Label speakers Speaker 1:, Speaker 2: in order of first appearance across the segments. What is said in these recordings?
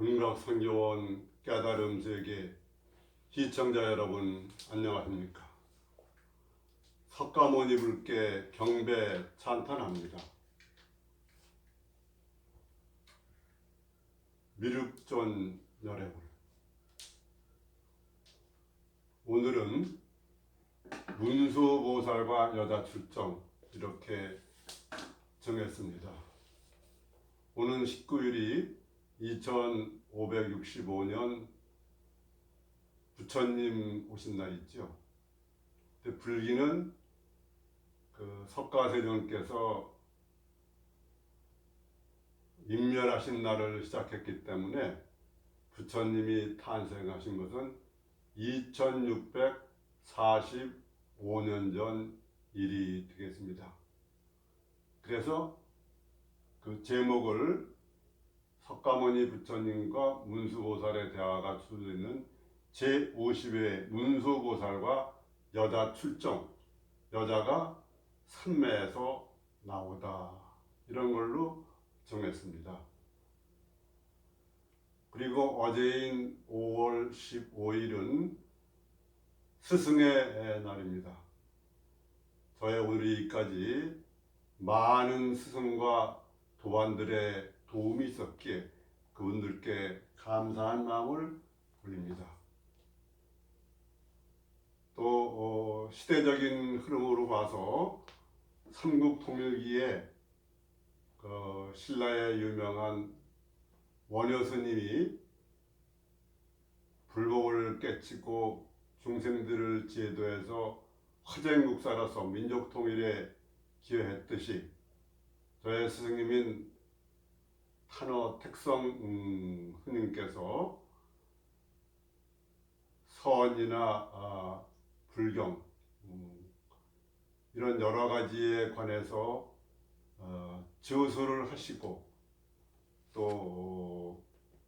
Speaker 1: 성교원 깨달음 세계 시청자 여러분 안녕하십니까? 석가모니 불께 경배 찬탄합니다. 미륵존 열애불 오늘은 문수보살과 여자 출정 이렇게 정했습니다. 오는 19일이 2565년 부처님 오신 날이죠. 근데 불기는 그 석가세존께서 임멸하신 날을 시작했기 때문에 부처님이 탄생하신 것은 2645년 전 일이 되겠습니다. 그래서 그 제목을 석가모니 부처님과 문수보살의 대화가 있는 제50회 문수보살과 여자 출정 여자가 산매에서 나오다 이런 걸로 정했습니다. 그리고 어제인 5월 15일은 스승의 날입니다. 저의 오늘까지 많은 스승과 도반들의 도움이 있었기에 그분들께 감사한 마음을 올립니다. 또 어, 시대적인 흐름으로 봐서 삼국 통일기에 그 신라의 유명한 원효 스님이 불법을 깨치고 중생들을 제도해서 화쟁국사로서 민족 통일에 기여했듯이 저의 스승님인 탄어 택성 음, 스님께서 선이나 아, 불경 음, 이런 여러 가지에 관해서 어, 저서를 하시고 또 어,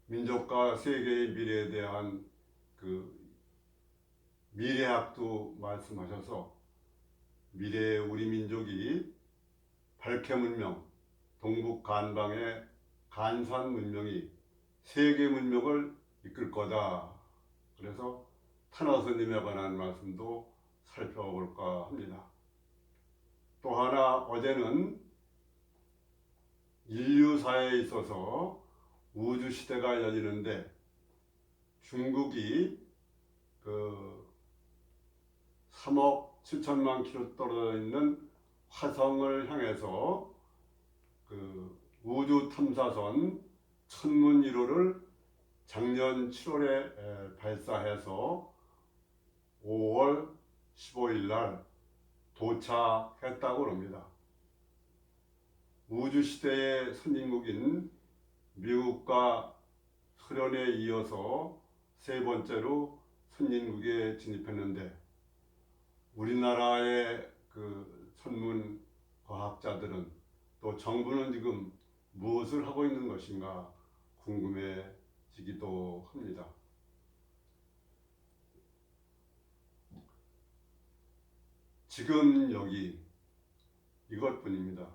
Speaker 1: 민족과 세계의 미래에 대한 그 미래학도 말씀하셔서 미래의 우리 민족이 발해 문명, 동북 간방의 간산 문명이 세계 문명을 이끌 거다. 그래서 탄화스님에 관한 말씀도 살펴볼까 합니다. 또 하나 어제는 인류사에 있어서 우주 시대가 열리는데 중국이 그 3억 7천만 킬로 떨어져 있는 화성을 향해서 그 우주 탐사선 천문 1호를 작년 7월에 발사해서 5월 15일 날 도착했다고 합니다. 우주 시대의 선진국인 미국과 소련에 이어서 세 번째로 선진국에 진입했는데 우리나라의 그 천문 과학자들은 또 정부는 지금 무엇을 하고 있는 것인가 궁금해지기도 합니다. 지금 여기 이것뿐입니다.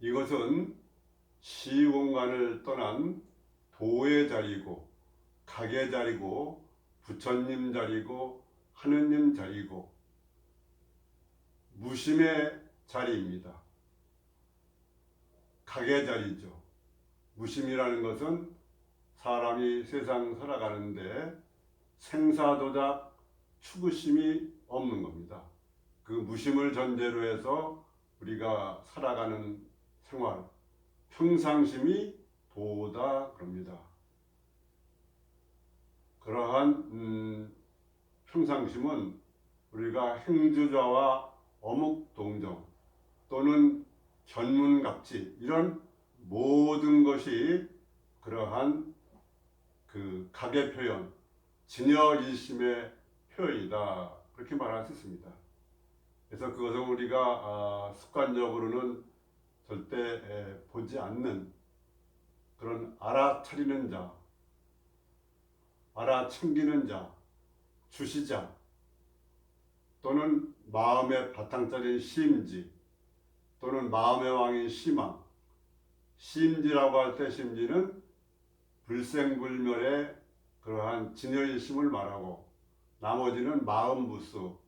Speaker 1: 이것은 시공간을 떠난 도의 자리고 각의 자리고 부처님 자리고 하느님 자리고 무심의 자리입니다. 각의 자리죠. 무심이라는 것은 사람이 세상 살아가는데 생사도작 추구심이 없는 겁니다. 그 무심을 전제로 해서 우리가 살아가는 생활, 평상심이 도다 그럽니다. 그러한 음, 평상심은 우리가 행주자와 어묵동정 또는 견문갑지 이런 모든 것이 그러한 그 각의 표현, 진여일심의 표현이다 그렇게 말할 수 있습니다. 그래서 그것을 우리가 아, 습관적으로는 절대 에, 보지 않는 그런 알아차리는 자, 알아챙기는 자, 주시자 또는 마음의 바탕자리인 심지 또는 마음의 왕인 시망, 심지라고 할 때 심지는 불생불멸의 그러한 진여일심을 말하고 나머지는 마음부수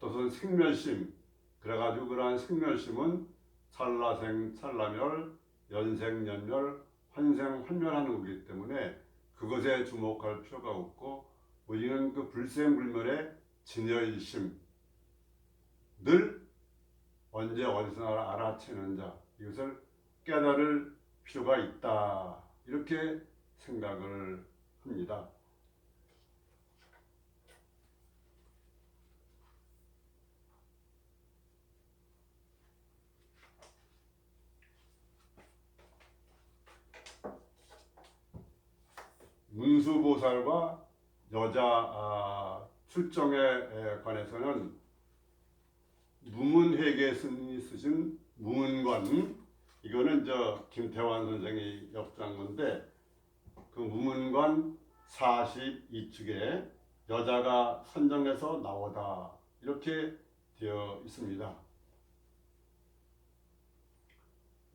Speaker 1: 또는 생멸심. 그래가지고 그러한 생멸심은 찰나생 찰나멸 연생연멸 환생환멸하는 거기 때문에 그것에 주목할 필요가 없고 우리는 그 불생불멸의 진여일심 늘 언제 어디서나 알아채는 자 이것을 깨달을 필요가 있다 이렇게 생각을 합니다. 문수보살과 여자 아, 출정에 에, 관해서는 무문회계 스님이 쓰신 무문관 이거는 저 김태환 선생이 역주한 건데 그 무문관 42축에 여자가 선정해서 나오다 이렇게 되어 있습니다.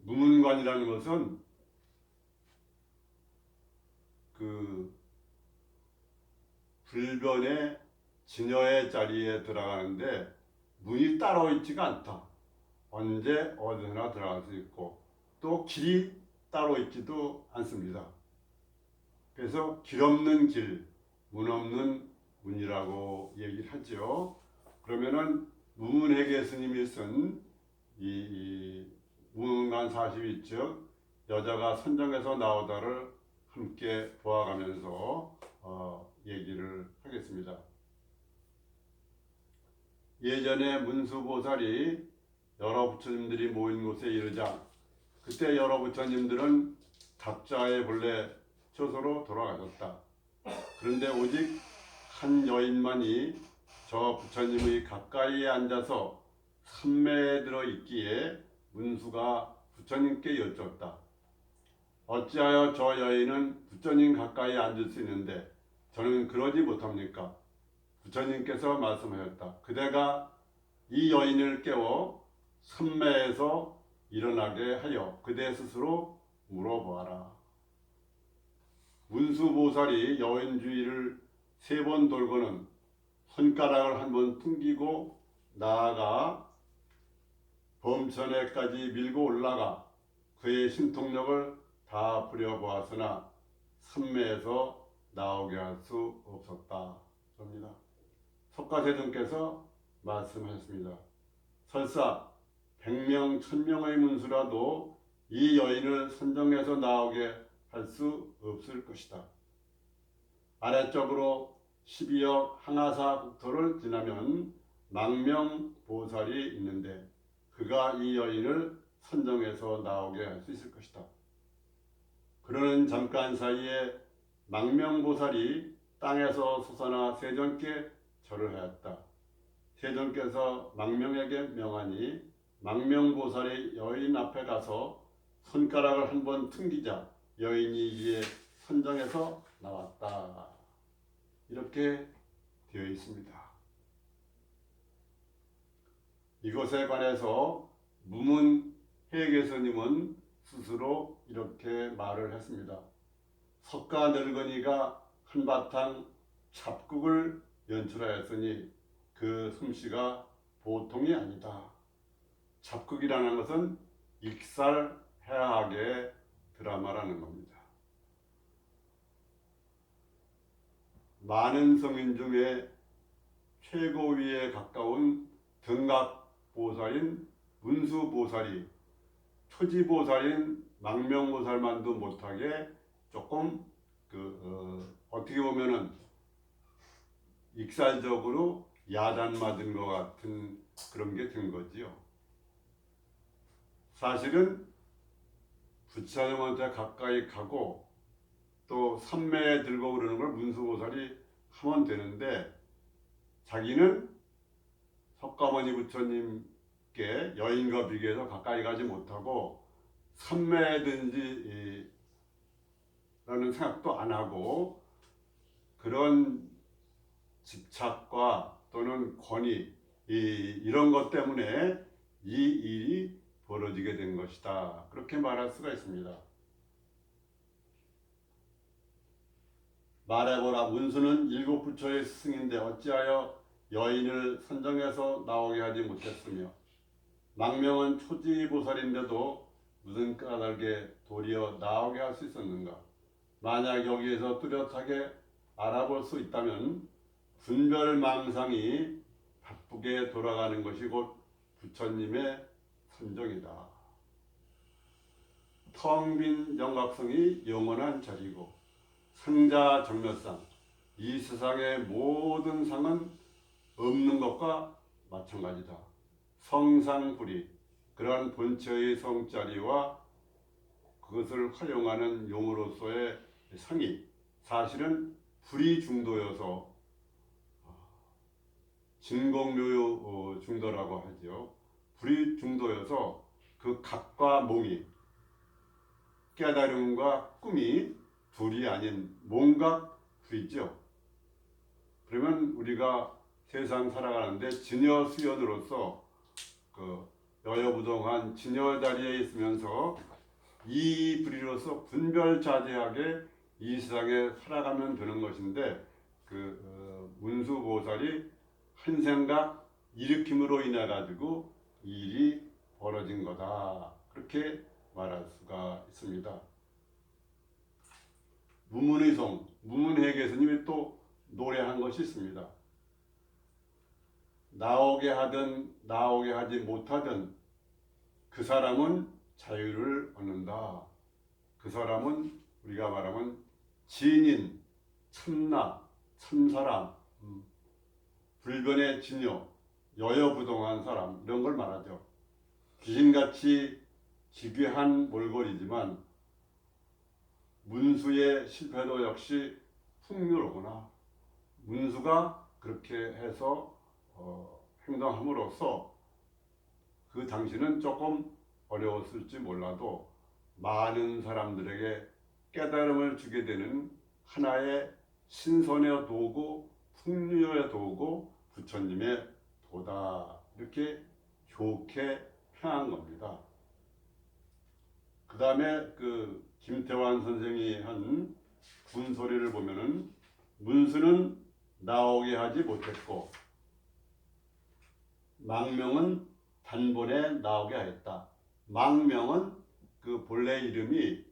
Speaker 1: 무문관이라는 것은 그 불변의 진여의 자리에 들어가는데 문이 따로 있지가 않다. 언제 어디나 들어갈 수 있고 또 길이 따로 있지도 않습니다. 그래서 길 없는 길, 문 없는 문이라고 얘기를 하죠. 그러면은 무문회계 스님이 쓴이 무문관 42즉 여자가 선정해서 나오다를 함께 보아가면서 어, 얘기를 하겠습니다. 예전에 문수보살이 여러 부처님들이 모인 곳에 이르자 그때 여러 부처님들은 각자의 본래 처소로 돌아가셨다. 그런데 오직 한 여인만이 저 부처님의 가까이에 앉아서 삼매에 들어 있기에 문수가 부처님께 여쭙다. 어찌하여 저 여인은 부처님 가까이 앉을 수 있는데 저는 그러지 못합니까? 부처님께서 말씀하셨다. 그대가 이 여인을 깨워 삼매에서 일어나게 하여 그대 스스로 물어보아라. 문수보살이 여인 주위를 세 번 돌고는 손가락을 한번 튕기고 나아가 범천에까지 밀고 올라가 그의 신통력을 다 부려보았으나 삼매에서 나오게 할 수 없었다. 그럽니다. 석가세존께서 말씀하셨습니다. 설사 백명 천명의 문수라도 이 여인을 선정해서 나오게 할 수 없을 것이다. 아래쪽으로 12억 항하사 국토를 지나면 망명보살이 있는데 그가 이 여인을 선정해서 나오게 할 수 있을 것이다. 그러는 잠깐 사이에 망명보살이 땅에서 솟아나 세존께 절을 하였다. 세존께서 망명에게 명하니 망명보살이 여인 앞에 가서 손가락을 한 번 튕기자 여인이 이에 선정해서 나왔다. 이렇게 되어 있습니다. 이것에 관해서 무문 회계스님은 스스로 이렇게 말을 했습니다. 석가 늙은이가 한바탕 잡국을 연출하였으니 그 솜씨가 보통이 아니다. 잡국이라는 것은 익살해하게 드라마라는 겁니다. 많은 성인 중에 최고위에 가까운 등각보살인 문수보살이 초지보살인 망명보살만도 못하게 조금 그 어, 떻게 보면은 익살적으로 야단 맞은 것 같은 그런 게 된 거지요. 사실은 부처님한테 가까이 가고 또 삼매에 들고 그러는 걸 문수보살이 하면 되는데 자기는 석가모니 부처님께 여인과 비교해서 가까이 가지 못하고 삼매든지 라는 생각도 안 하고 그런 집착과 또는 권위 이, 이런 것 때문에 이 일이 벌어지게 된 것이다. 그렇게 말할 수가 있습니다. 말해보라 문수는 일곱 부처의 스승인데 어찌하여 여인을 선정해서 나오게 하지 못했으며 망명은 초지보살인데도 무슨 까닭에 도리어 나오게 할 수 있었는가 만약 여기에서 뚜렷하게 알아볼 수 있다면 분별망상이 바쁘게 돌아가는 것이 곧 부처님의 선정이다. 텅 빈 영각성이 영원한 자리고 상자 정멸상 이 세상의 모든 상은 없는 것과 마찬가지다. 성상불이 그러한 본체의 성자리와 그것을 활용하는 용으로서의 상이 사실은 불이 중도여서 진공묘요 어, 중도라고 하죠. 불이 중도여서 그 각과 몽이 깨달음과 꿈이 둘이 아닌 뭔가 불이죠. 그러면 우리가 세상 살아가는데 진여 수연으로서 그 여여부동한 진여 자리에 있으면서 이 불이로서 분별자재하게 이 세상에 살아가면 되는 것인데 그 어, 문수보살이 한 생각 일으킴으로 인해 가지고 이 일이 벌어진 거다 그렇게 말할 수가 있습니다. 무문의송 무문회 교수님이 또 노래한 것이 있습니다. 나오게 하든 나오게 하지 못하든 그 사람은 자유를 얻는다. 그 사람은 우리가 말하면 진인, 참나, 참사람, 음, 불변의 진여, 여여부동한 사람 이런 걸 말하죠. 귀신같이 기괴한 몰골이지만 문수의 실패도 역시 풍요로구나. 문수가 그렇게 해서 어, 행동함으로써 그 당시는 조금 어려웠을지 몰라도 많은 사람들에게 깨달음을 주게 되는 하나의 신선의 도구, 풍류의 도구, 부처님의 도다. 이렇게 좋게 평한 겁니다. 그 다음에 그 김태환 선생이 한 군소리를 보면은 문수는 나오게 하지 못했고 망명은 단번에 나오게 하였다. 망명은 그 본래 이름이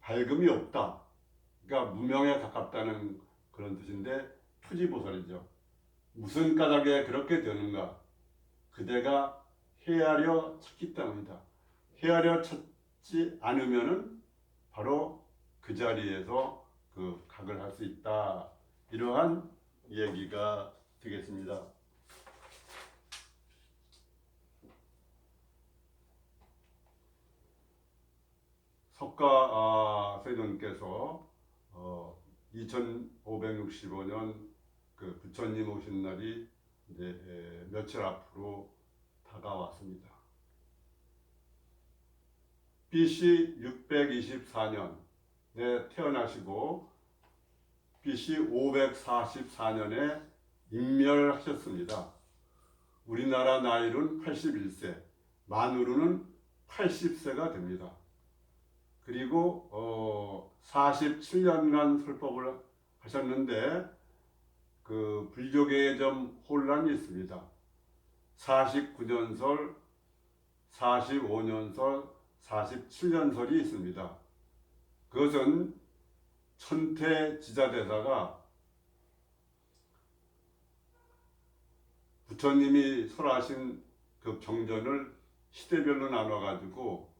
Speaker 1: 밝음이 없다. 그러니까 무명에 가깝다는 그런 뜻인데 투지보살이죠. 무슨 까닭에 그렇게 되는가? 그대가 헤아려 찾기 때문이다. 헤아려 찾지 않으면은 바로 그 자리에서 그 각을 할 수 있다. 이러한 얘기가 되겠습니다. 석가 아, 세존께서 어, 2565년 그 부처님 오신 날이 이제 에, 며칠 앞으로 다가왔습니다. BC 624년에 태어나시고 BC 544년에 인멸하셨습니다. 우리나라 나이로는 81세, 만으로는 80세가 됩니다. 그리고 어 47년간 설법을 하셨는데 그 불교계에 좀 혼란이 있습니다. 49년설, 45년설, 47년설이 있습니다. 그것은 천태 지자대사가 부처님이 설하신 그 경전을 시대별로 나눠가지고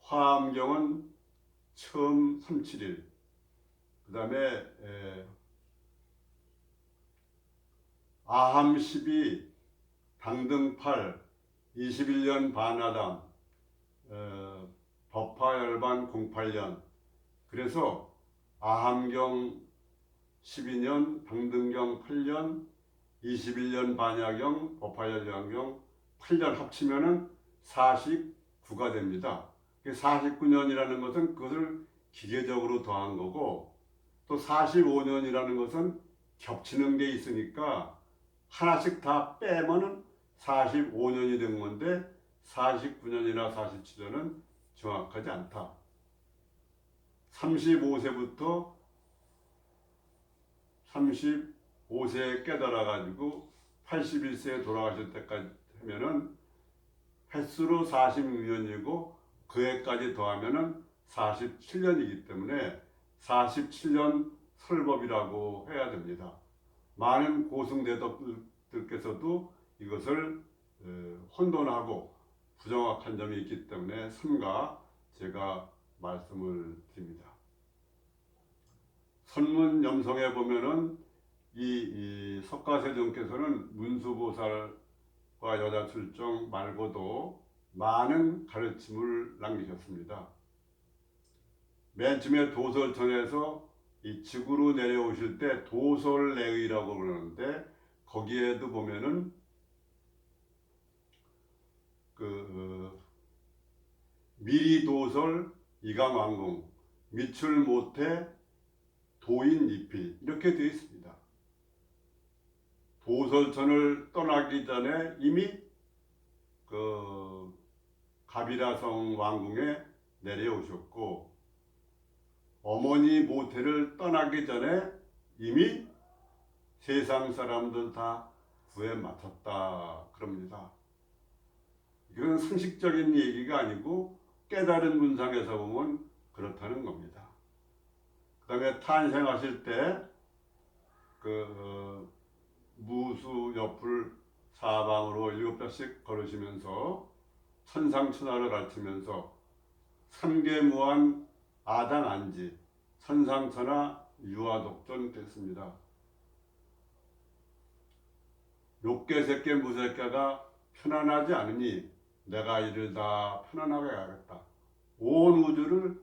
Speaker 1: 화엄경은 처음 37일, 그 다음에 아함 12, 당등 8, 21년 반하담, 어, 법화열반 08년. 그래서 아함경 12년, 당등경 8년, 21년 반야경, 법화열반경 8년 합치면은 49가 됩니다. 49년이라는 것은 그것을 기계적으로 더한 거고 또 45년이라는 것은 겹치는 게 있으니까 하나씩 다 빼면은 45년이 된 건데 49년이나 47년은 정확하지 않다. 35세부터 35세에 깨달아 가지고 81세에 돌아가실 때까지 하면은 횟수로 46년이고 그 해까지 더하면은 47년이기 때문에 47년 설법이라고 해야 됩니다. 많은 고승대덕들께서도 이것을 어, 혼돈하고 부정확한 점이 있기 때문에 삼가 제가 말씀을 드립니다. 선문 염성에 보면은 이, 이 석가세존께서는 문수보살과 여자 출정 말고도 많은 가르침을 남기셨습니다. 맨 처음에 도설천에서 이 지구로 내려오실 때 도설내의라고 그러는데 거기에도 보면은 그 어, 미리 도설 이강왕궁 미출 못해 도인 잎이 이렇게 되어 있습니다. 도설천을 떠나기 전에 이미 그 가비라성 왕궁에 내려오셨고 어머니 모태를 떠나기 전에 이미 세상 사람들 다 구해 맡았다 그럽니다. 이건 상식적인 얘기가 아니고 깨달은 문상에서 보면 그렇다는 겁니다. 그 다음에 탄생하실 때 그 무수 옆을 사방으로 일곱 벽씩 걸으시면서 천상천하를 가르치면서 삼계무한 아당 안지 천상천하 유아독존 됐습니다. 욕계 새끼 무새끼가 편안하지 않으니 내가 이를 다 편안하게 하겠다. 온 우주를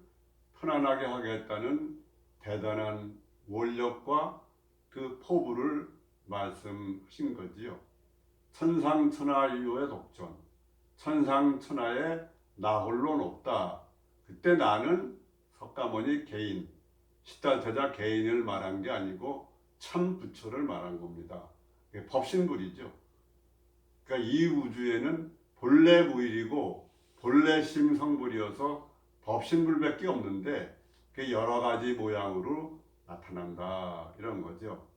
Speaker 1: 편안하게 하겠다는 대단한 원력과 그 포부를 말씀하신 거지요. 천상천하유의 독존, 천상천하에 나 홀로 높다. 그때 나는 석가모니 개인, 시달태자 개인을 말한 게 아니고 참 부처를 말한 겁니다. 법신불이죠. 그러니까 이 우주에는 본래 무일이고 본래 심성불이어서 법신불밖에 없는데 그 여러 가지 모양으로 나타난다 이런 거죠.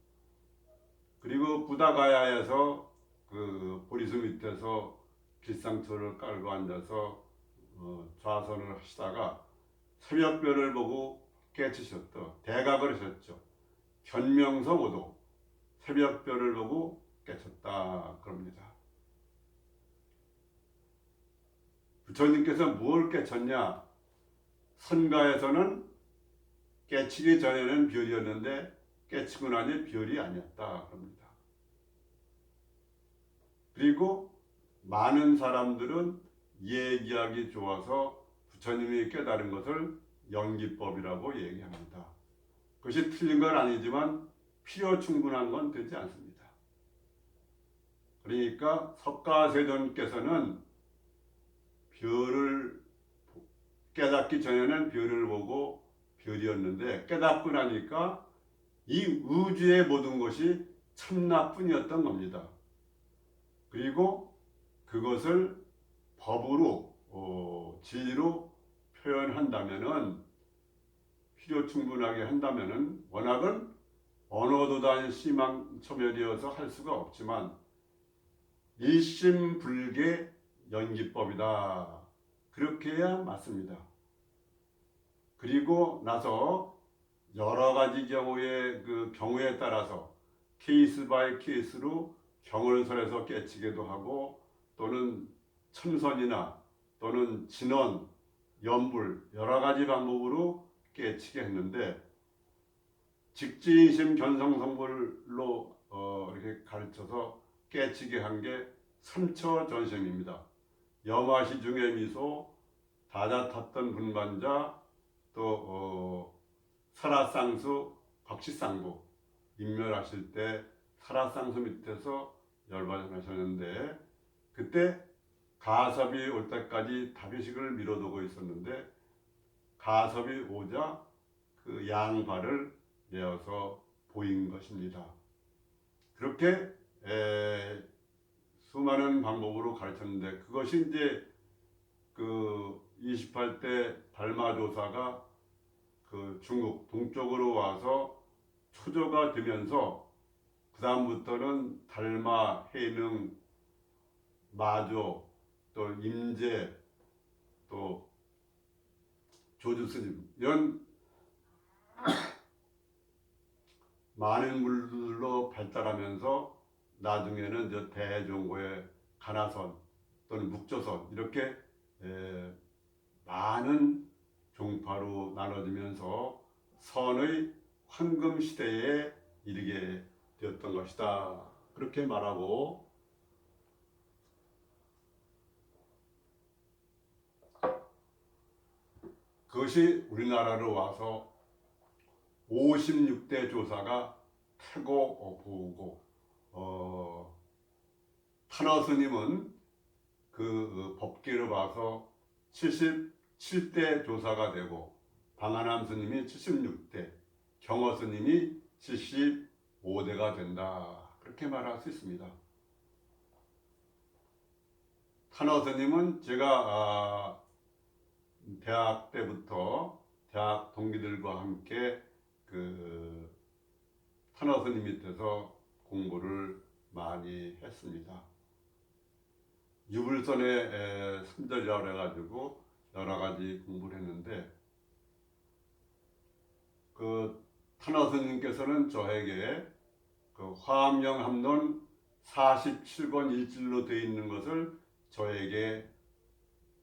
Speaker 1: 그리고 부다가야에서 그 보리수 밑에서 길상초를 깔고 앉아서 어, 좌선을 하시다가 새벽별을 보고 깨치셨다. 대각을 하셨죠. 견명성 오도 새벽별을 보고 깨쳤다 그럽니다. 부처님께서 뭘 깨쳤냐? 선가에서는 깨치기 전에는 별이었는데 깨치고 나니 별이 아니었다 그럽니다. 그리고 많은 사람들은 얘기하기 좋아서 부처님이 깨달은 것을 연기법이라고 얘기합니다. 그것이 틀린 건 아니지만 필요 충분한 건 되지 않습니다. 그러니까 석가세존께서는 별을 깨닫기 전에는 별을 보고 별이었는데 깨닫고 나니까 이 우주의 모든 것이 참나뿐이었던 겁니다. 그리고 그것을 법으로 어, 진리로 표현한다면은 필요 충분하게 한다면은 워낙은 언어도단 심한 초멸이어서 할 수가 없지만 일심불계 연기법이다. 그렇게 해야 맞습니다. 그리고 나서 여러 가지 경우의 그 경우에 따라서 케이스 바이 케이스로 경월설에서 깨치기도 하고 또는 첨선이나 또는 진원, 연불 여러 가지 방법으로 깨치게 했는데 직지인심 견성성불로 어, 이렇게 가르쳐서 깨치게 한 게 삼처전심입니다. 염화시 중에 미소, 다자 탔던 분반자, 또 어, 설화쌍수, 곽시쌍부 인멸하실 때 설화쌍수 밑에서 열반하셨는데 그때 가섭이 올 때까지 다비식을 미뤄두고 있었는데 가섭이 오자 그 양발을 내어서 보인 것입니다. 그렇게 에, 수많은 방법으로 가르쳤는데 그것이 이제 그 28대 달마조사가 그 중국 동쪽으로 와서 초조가 되면서 그 다음부터는 달마, 해능, 마조, 또 임재, 또 조주 스님 이런 많은 물들로 발달하면서 나중에는 저 대종고의 가나선 또는 묵조선 이렇게 에, 많은 종파로 나눠지면서 선의 황금 시대에 이르게 되었던 것이다. 그렇게 말하고 그것이 우리나라로 와서 56대 조사가 태고 보고 어, 탄어 스님은 그 법계를 봐서 77대 조사가 되고 방한함 스님이 76대, 경어 스님이 75대가 된다. 그렇게 말할 수 있습니다. 탄어 스님은 제가 아, 대학 때부터 대학 동기들과 함께 그 탄어 스님 밑에서 공부를 많이 했습니다. 유불선의 삼절이라고 해가지고 여러 가지 공부를 했는데 그 탄어 스님께서는 저에게 그 화엄령 함론 47권 일질로 되어 있는 것을 저에게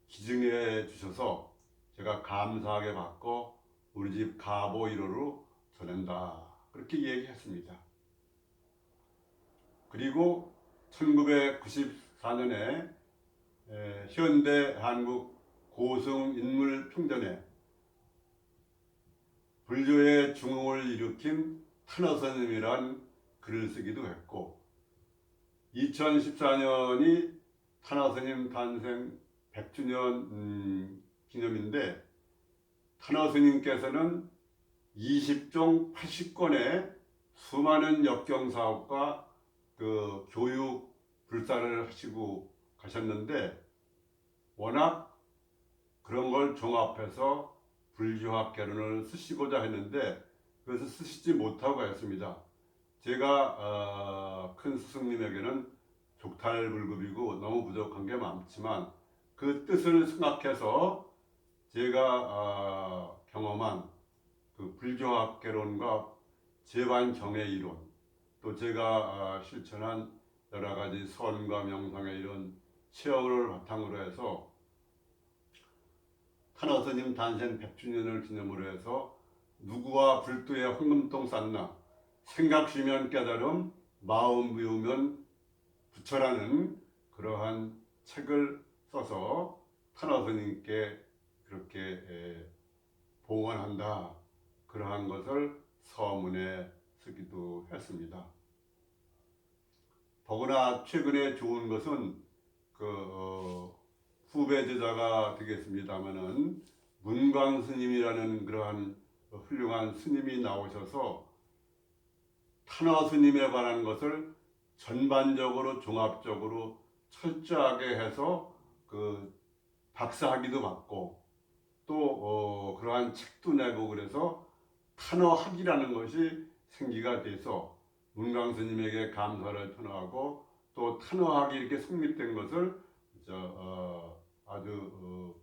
Speaker 1: 기증해 주셔서 제가 감사하게 받고 우리 집 가보 1호로 전한다 그렇게 얘기했습니다. 그리고 1994년에 현대 한국 고승 인물 평전에 불교의 중흥을 일으킨 탄어선님이란 글을 쓰기도 했고 2014년이 탄어스님 탄생 100주년 음, 기념인데 탄어스님께서는 20종 80권의 수많은 역경 사업과 그 교육 불사를 하시고 가셨는데 워낙 그런 걸 종합해서 불교학 개론을 쓰시고자 했는데 그것을 쓰시지 못하고 했습니다. 제가 어, 큰 스승님에게는 족탈불급이고 너무 부족한 게 많지만 그 뜻을 생각해서 제가 어, 경험한 그 불교학 개론과 재반정의 이론 또 제가 어, 실천한 여러 가지 선과 명상의 이런 체험을 바탕으로 해서 탄어 스님 단생 100주년을 기념으로 해서 누구와 불도의 황금똥 쌌나 생각 쉬면 깨달음 마음 비우면 부처라는 그러한 책을 써서 탄어 스님께 그렇게 에, 봉헌한다 그러한 것을 서문에 쓰기도 했습니다. 더구나 최근에 좋은 것은 그 어, 후배 제자가 되겠습니다마는 문광 스님이라는 그러한 훌륭한 스님이 나오셔서 탄화 스님에 관한 것을 전반적으로 종합적으로 철저하게 해서 그 박사학위도 받고 또 어, 그러한 책도 내고 그래서 탄어학이라는 것이 생기가 돼서 문광 스님에게 감사를 표하고 또 탄어학이 이렇게 성립된 것을 저, 어, 아주 어,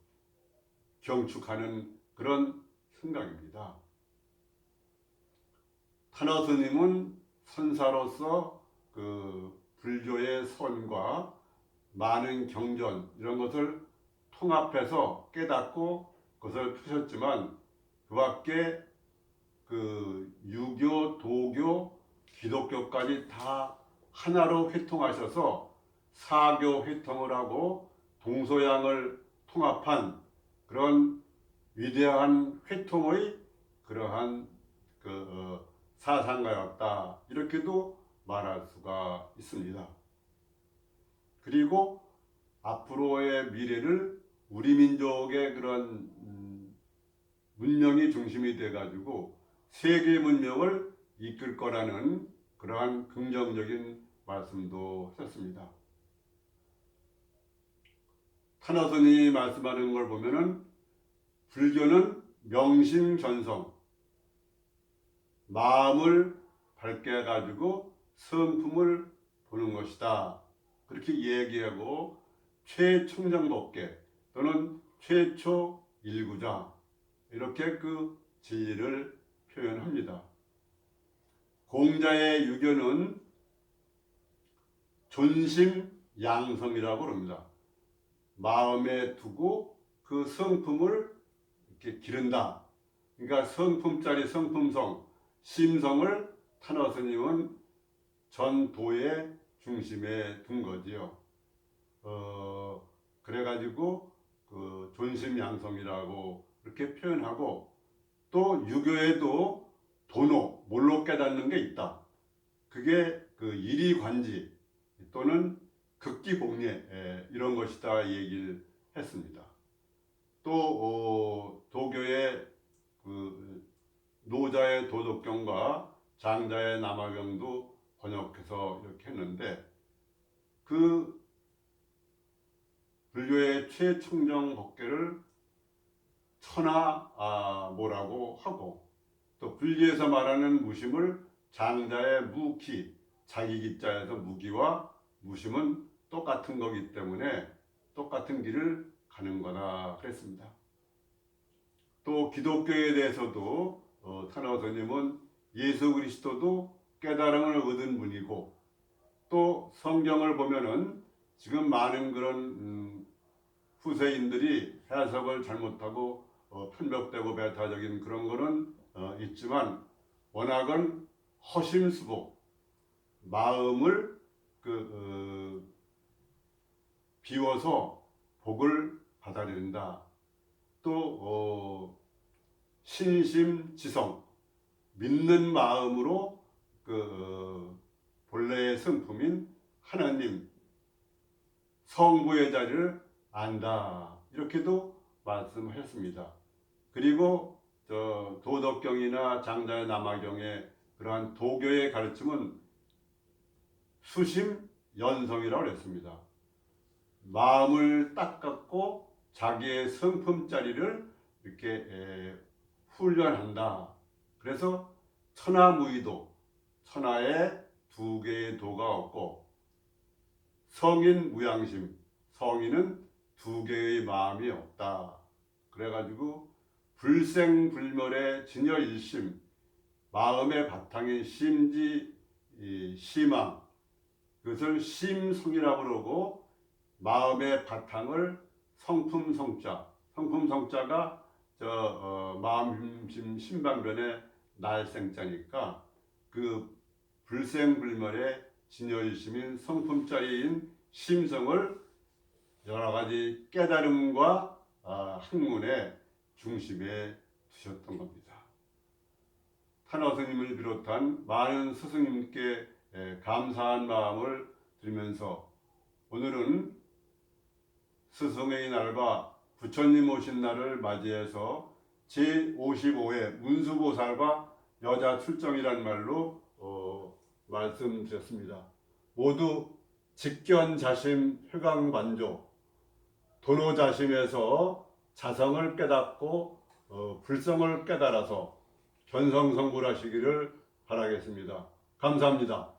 Speaker 1: 경축하는 그런 생각입니다. 탄어 스님은 선사로서 그 불교의 선과 많은 경전 이런 것을 통합해서 깨닫고 그 것을 푸셨지만 그 밖에 그 유교, 도교, 기독교까지 다 하나로 회통하셔서 사교 회통을 하고 동서양을 통합한 그런 위대한 회통의 그러한 그 어, 사상가였다 이렇게도 말할 수가 있습니다. 그리고 앞으로의 미래를 우리 민족의 그런 음, 문명이 중심이 돼가지고 세계 문명을 이끌 거라는 그러한 긍정적인 말씀도 하셨습니다. 타나선이 말씀하는 걸 보면은 불교는 명심전성 마음을 밝게 해가지고 성품을 보는 것이다. 그렇게 얘기하고 최청정법계 또는 최초 일구자 이렇게 그 진리를 표현합니다. 공자의 유교는 존심 양성이라고 합니다. 마음에 두고 그 성품을 이렇게 기른다. 그러니까 성품짜리 성품성, 심성을 탄화 스님은 전도의 중심에 둔 거지요. 어, 그래가지고 그 존심 양성이라고 이렇게 표현하고 또 유교에도 도노, 몰로 깨닫는 게 있다. 그게 그 일이관지 또는 극기복례 에, 이런 것이다 얘기를 했습니다. 또 어, 도교의 그 노자의 도덕경과 장자의 남화경도 번역해서 이렇게 했는데 그 불교의 최청정 법계를 천하 아, 뭐라고 하고 또 불교에서 말하는 무심을 장자의 무기 자기 기자에서 무기와 무심은 똑같은 거기 때문에 똑같은 길을 가는 거다 그랬습니다. 또 기독교에 대해서도 어, 스님은 예수 그리스도도 깨달음을 얻은 분이고 또 성경을 보면은 지금 많은 그런 음, 후세인들이 해석을 잘못하고 어, 편벽되고 배타적인 그런 거는 어, 있지만 워낙은 허심수복 마음을 그 어, 비워서 복을 받아야 된다. 또 어, 신심지성 믿는 마음으로 그 어, 본래의 성품인 하나님 성부의 자리를 안다 이렇게도 말씀하셨습니다. 그리고 저 도덕경이나 장자의 남화경의 그러한 도교의 가르침은 수심 연성이라고 했습니다. 마음을 닦았고 자기의 성품짜리를 이렇게 에, 훈련한다. 그래서 천하무의도 천하에 두 개의 도가 없고 성인 무양심 성인은 두 개의 마음이 없다. 그래가지고 불생불멸의 진여일심 마음의 바탕인 심지 이 심망 그것을 심성이라고 그러고 마음의 바탕을 성품성자. 성품성자가 저 어, 마음심 신방변의 날생자니까 그 불생불멸의 진여일심인 성품자리인 심성을 여러 가지 깨달음과 아, 학문의 중심에 두셨던 겁니다. 탄화 스님을 비롯한 많은 스승님께 에, 감사한 마음을 들면서 오늘은 스승의 날과 부처님 오신 날을 맞이해서 제55회 문수보살과 여자 출정이란 말로 어, 말씀드렸습니다. 모두 직견자심 회광반조 도노자심에서 자성을 깨닫고 어, 불성을 깨달아서 견성성불하시기를 바라겠습니다. 감사합니다.